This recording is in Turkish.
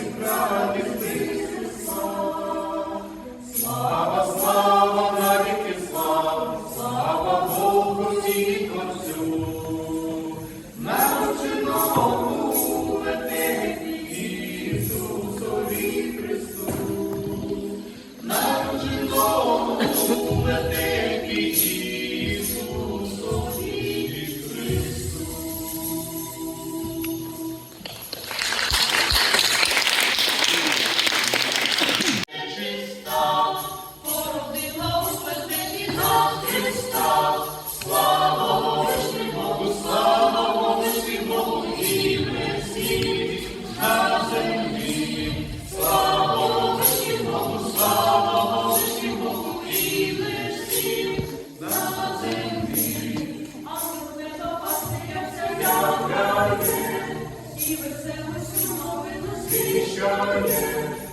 Christ. Hoşçakalın.